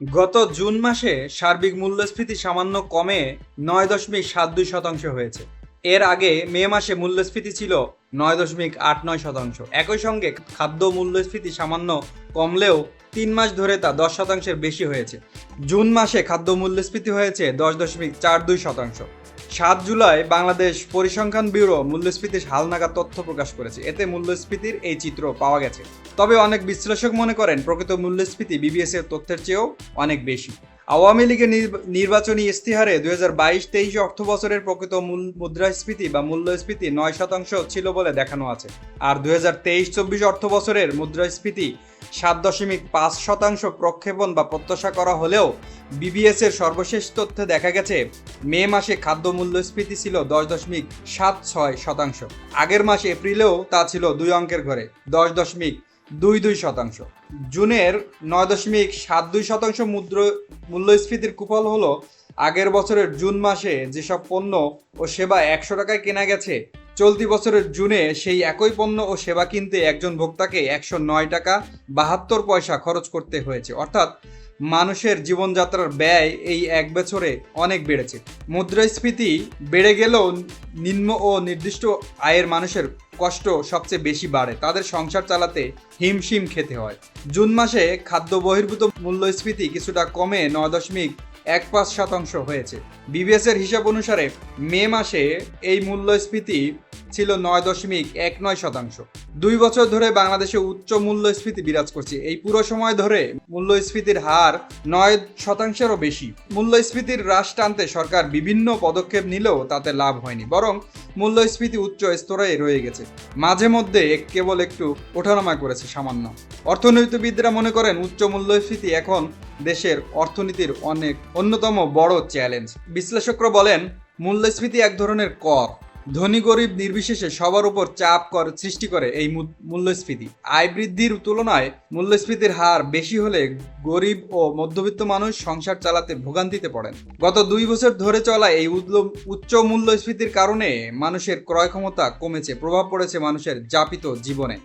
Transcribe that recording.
গত জুন মাসে সার্বিক মূল্যস্ফীতি সামান্য কমে নয় দশমিক সাত দুই শতাংশ হয়েছে। এর আগে মে মাসে মূল্যস্ফীতি ছিল নয় দশমিক আট নয় শতাংশ। একই সঙ্গে খাদ্য মূল্যস্ফীতি সামান্য কমলেও তিন মাস ধরে তা দশ শতাংশের বেশি হয়েছে। জুন মাসে খাদ্য মূল্যস্ফীতি হয়েছে দশ দশমিক চার দুই শতাংশ। সাত জুলাই বাংলাদেশ পরিসংখ্যান ব্যুরো মূল্যস্ফীতির হালনাগাদ তথ্য প্রকাশ করেছে। এতে মূল্যস্ফীতির এই চিত্র পাওয়া গেছে। তবে অনেক বিশ্লেষক মনে করেন, প্রকৃত মূল্যস্ফীতি বিবিএস এর তথ্যের চেয়েও অনেক বেশি। আওয়ামী লীগের নির্বাচনী ইস্তিহারে দুই হাজার বাইশ তেইশ অর্থ বছরের প্রকৃত মুদ্রাস্ফীতি বা মূল্যস্ফীতি নয় শতাংশ ছিল বলে দেখানো আছে। আর দুই হাজার তেইশ চব্বিশ অর্থ বছরের মুদ্রাস্ফীতি সাত দশমিক পাঁচ শতাংশ প্রক্ষেপণ বা প্রত্যাশা করা হলেও বিবিএস এর সর্বশেষ তথ্যে দেখা গেছে, মে মাসে খাদ্য মূল্যস্ফীতি ছিল দশ দশমিক সাত ছয় শতাংশ। আগের মাস এপ্রিলেও তা ছিল দুই অঙ্কের ঘরে, দশ দশমিক দুই দুই শতাংশ। জুনের নয় দশমিক সাত দুই শতাংশ মুদ্র মূল্যস্ফীতির কুফল হলো, আগের বছরের জুন মাসে যেসব পণ্য ও সেবা একশো টাকায় কেনা গেছে চলতি বছরের জুনে সেই একই পণ্য ও সেবা কিনতে একজন ভোক্তাকে একশো নয় টাকা বাহাত্তর পয়সা খরচ করতে হয়েছে। অর্থাৎ মানুষের জীবনযাত্রার ব্যয় এই এক বছরে অনেক বেড়েছে। মুদ্রাস্ফীতি বেড়ে গেলেও নিম্ন ও নির্দিষ্ট আয়ের মানুষের কষ্ট সবচেয়ে বেশি বাড়ে। তাদের সংসার চালাতে হিমশিম খেতে হয়। জুন মাসে খাদ্য বহির্ভূত মূল্যস্ফীতি কিছুটা কমে নয় দশমিক এক পাঁচ শতাংশ হয়েছে। বিবিএস এর হিসাব অনুসারে মে মাসে এই মূল্যস্ফীতি ছিল নয় দশমিক এক নয় শতাংশ। দুই বছর ধরে বাংলাদেশে উচ্চ মূল্যস্ফীতি বিরাজ করছে। এই পুরো সময় ধরে মূল্যস্ফীতির হার নয় শতাংশেরও বেশি। মূল্যস্ফীতির হ্রাস টানতে সরকার বিভিন্ন পদক্ষেপ নিলেও তাতে লাভ হয়নি, বরং মূল্যস্ফীতি উচ্চ স্তরে রয়ে গেছে। মাঝে মধ্যে কেবল একটু ওঠানামা করেছে সামান্য। অর্থনীতিবিদরা মনে করেন উচ্চ মূল্যস্ফীতি এখন দেশের অর্থনীতির অনেক অন্যতম বড় চ্যালেঞ্জ। বিশ্লেষকরা বলেন, মূল্যস্ফীতি এক ধরনের কর। ধনী গরিব নির্বিশেষে সবার উপর চাপ কর, সৃষ্টি করে এই মূল্যস্ফীতি। আয় বৃদ্ধির তুলনায় মূল্যস্ফীতির হার বেশি হলে গরিব ও মধ্যবিত্ত মানুষ সংসার চালাতে ভোগান্তিতে পড়েন। গত দুই বছর ধরে চলা এই উচ্চ মূল্যস্ফীতির কারণে মানুষের ক্রয় ক্ষমতা কমেছে, প্রভাব পড়েছে মানুষের যাপিত জীবনে।